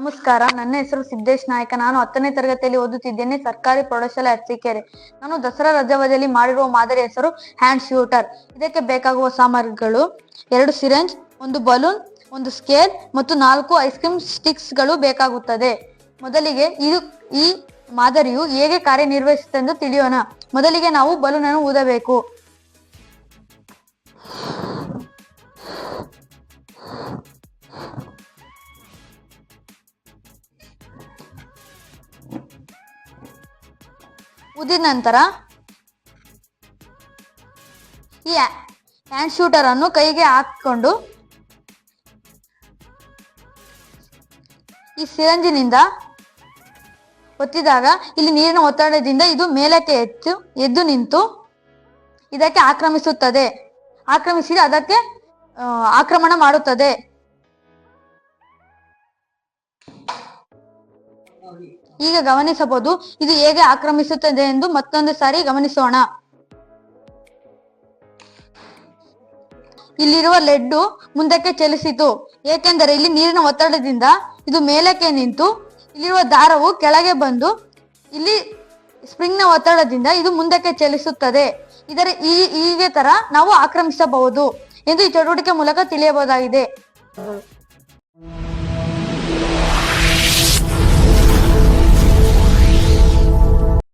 ನಮಸ್ಕಾರ, ನನ್ನ ಹೆಸರು ಸಿದ್ದೇಶ್ ನಾಯಕ. ನಾನು ಹತ್ತನೇ ತರಗತಿಯಲ್ಲಿ ಓದುತ್ತಿದ್ದೇನೆ, ಸರ್ಕಾರಿ ಪ್ರೌಢಶಾಲೆ ಅರಸೀಕೆರೆ. ನಾನು ದಸರಾ ರಜಾವಧಿಯಲ್ಲಿ ಮಾಡಿರುವ ಮಾದರಿ ಹೆಸರು ಹ್ಯಾಂಡ್ ಶೂಟರ್. ಇದಕ್ಕೆ ಬೇಕಾಗುವ ಸಾಮಗ್ರಿಗಳು ಎರಡು ಸಿರೆಂಜ್, ಒಂದು ಬಲೂನ್, ಒಂದು ಸ್ಕೇಲ್ ಮತ್ತು ನಾಲ್ಕು ಐಸ್ ಕ್ರೀಮ್ ಸ್ಟಿಕ್ಸ್ಗಳು ಬೇಕಾಗುತ್ತದೆ. ಮೊದಲಿಗೆ ಇದು ಈ ಮಾದರಿಯು ಹೇಗೆ ಕಾರ್ಯನಿರ್ವಹಿಸುತ್ತೆ ಎಂದು ತಿಳಿಯೋಣ. ಮೊದಲಿಗೆ ನಾವು ಬಲೂನ್ ಅನ್ನು ಊದಬೇಕು. ಊದಿದ ನಂತರ ಈ ಹ್ಯಾಂಡ್ ಶೂಟರ್ ಅನ್ನು ಕೈಗೆ ಹಾಕಿಕೊಂಡು ಈ ಸಿರಂಜಿನಿಂದ ಒತ್ತಿದಾಗ ಇಲ್ಲಿ ನೀರಿನ ಒತ್ತಡದಿಂದ ಇದು ಮೇಲಕ್ಕೆ ಎತ್ತು, ಎದ್ದು ನಿಂತು ಇದಕ್ಕೆ ಆಕ್ರಮಿಸುತ್ತದೆ. ಆಕ್ರಮಿಸಿ ಅದಕ್ಕೆ ಆಕ್ರಮಣ ಮಾಡುತ್ತದೆ. ಈಗ ಗಮನಿಸಬಹುದು, ಇದು ಹೇಗೆ ಆಕ್ರಮಿಸುತ್ತದೆ ಎಂದು ಮತ್ತೊಂದು ಸಾರಿ ಗಮನಿಸೋಣ. ಇಲ್ಲಿರುವ ಲೆಡ್ಡು ಮುಂದಕ್ಕೆ ಚಲಿಸಿತು, ಏಕೆಂದರೆ ಇಲ್ಲಿ ನೀರಿನ ಒತ್ತಡದಿಂದ ಇದು ಮೇಲಕ್ಕೆ ನಿಂತು, ಇಲ್ಲಿರುವ ದಾರವು ಕೆಳಗೆ ಬಂದು, ಇಲ್ಲಿ ಸ್ಪ್ರಿಂಗ್ನ ಒತ್ತಡದಿಂದ ಇದು ಮುಂದಕ್ಕೆ ಚಲಿಸುತ್ತದೆ. ಇದರ ಈ ಹೀಗೆ ತರ ನಾವು ಆಕ್ರಮಿಸಬಹುದು ಎಂದು ಈ ಚಟುವಟಿಕೆ ಮೂಲಕ ತಿಳಿಯಬಹುದಾಗಿದೆ.